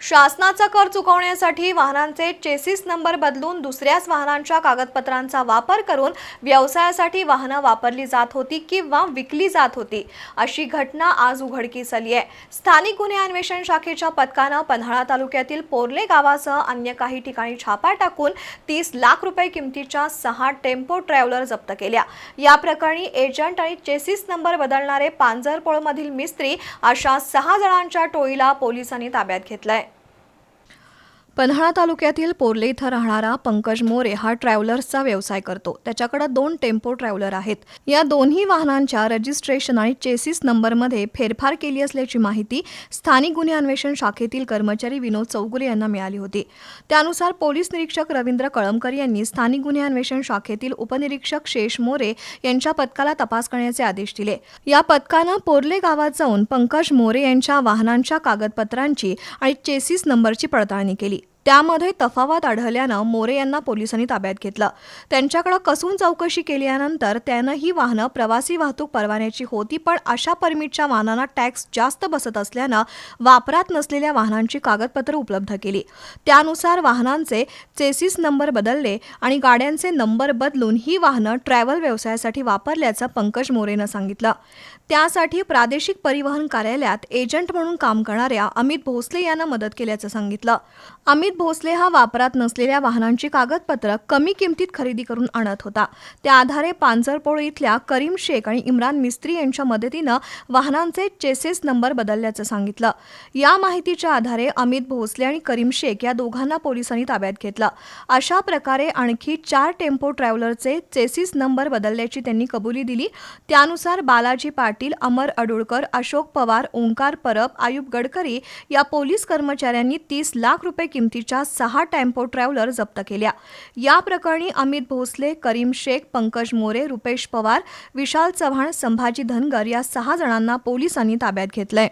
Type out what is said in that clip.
शासनाचा कर चुकवण्यासाठी वाहनांचे चेसिस नंबर बदलून दुसऱ्याच वाहनांच्या कागदपत्रांचा वापर करून व्यवसायासाठी वाहनं वापरली जात होती किंवा विकली जात होती. अशी घटना आज उघडकीस आली आहे. स्थानिक गुन्हे अन्वेषण शाखेच्या पथकानं पन्हाळा तालुक्यातील पोर्ले गावासह अन्य काही ठिकाणी छापा टाकून तीस लाख रुपये किमतीच्या सहा टेम्पो ट्रॅव्हलर जप्त केल्या. या प्रकरणी एजंट आणि चेसिस नंबर बदलणारे पांजरपोळमधील मिस्त्री अशा सहा जणांच्या टोळीला पोलिसांनी ताब्यात घेतलंय. पन्हाळा तालुक्यातील पोर्ले इथं राहणारा पंकज मोरे हा ट्रॅव्हलर्सचा व्यवसाय करतो. त्याच्याकडे दोन टेम्पो ट्रॅव्हलर आहेत. या दोन्ही वाहनांच्या रजिस्ट्रेशन आणि चेसिस नंबरमध्ये फेरफार केली असल्याची माहिती स्थानिक गुन्हे अन्वेषण शाखेतील कर्मचारी विनोद चौगुले यांना मिळाली होती. त्यानुसार पोलीस निरीक्षक रवींद्र कळमकर यांनी स्थानिक गुन्हे अन्वेषण शाखेतील उपनिरीक्षक शेष मोरे यांच्या पथकाला तपास करण्याचे आदेश दिले. या पथकानं पोर्ले गावात जाऊन पंकज मोरे यांच्या वाहनांच्या कागदपत्रांची आणि चेसिस नंबरची पडताळणी केली. त्यामध्ये तफावत आढळल्यानं मोरे यांना पोलिसांनी ताब्यात घेतलं. त्यांच्याकडे कसून चौकशी केल्यानंतर त्यानं ही वाहनं प्रवासी वाहतूक परवान्याची होती पण अशा परमिटच्या वाहनांना टॅक्स जास्त बसत असल्यानं वापरात नसलेल्या वाहनांची कागदपत्र उपलब्ध केली. त्यानुसार वाहनांचे चेसिस नंबर बदलले आणि गाड्यांचे नंबर बदलून ही वाहनं ट्रॅव्हल व्यवसायासाठी वापरल्याचं पंकज मोरेनं सांगितलं. त्यासाठी प्रादेशिक परिवहन कार्यालयात एजंट म्हणून काम करणाऱ्या अमित भोसले यांना मदत केल्याचं सांगितलं. अमित भोसले हा वापरात नसलेल्या वाहनांची कागदपत्र कमी किमतीत खरेदी करून आणत होता. त्या आधारे पांजरपोळ इथल्या करीम शेख आणि इम्रान मिस्त्री यांच्या मदतीनं वाहनांचे चेसेस नंबर बदलल्याचं सांगितलं. या माहितीच्या आधारे अमित भोसले आणि करीम शेख या दोघांना पोलिसांनी ताब्यात घेतलं. अशा प्रकारे आणखी चार टेम्पो ट्रॅव्हलरचे चेसिस नंबर बदलल्याची त्यांनी कबुली दिली. त्यानुसार बालाजी पाटील अमर अडुळकर अशोक पवार ओंकार परब आयुब गडकरी या पोलीस कर्मचाऱ्यांनी तीस लाख रुपये किमतीची किमतीच्या सहा टेम्पो ट्रॅव्हलर जप्त केल्या. या प्रकरणी अमित भोसले करीम शेख पंकज मोरे रुपेश पवार विशाल चव्हाण संभाजी धनगर या सहा जणांना पोलिसांनी ताब्यात घेतलंय.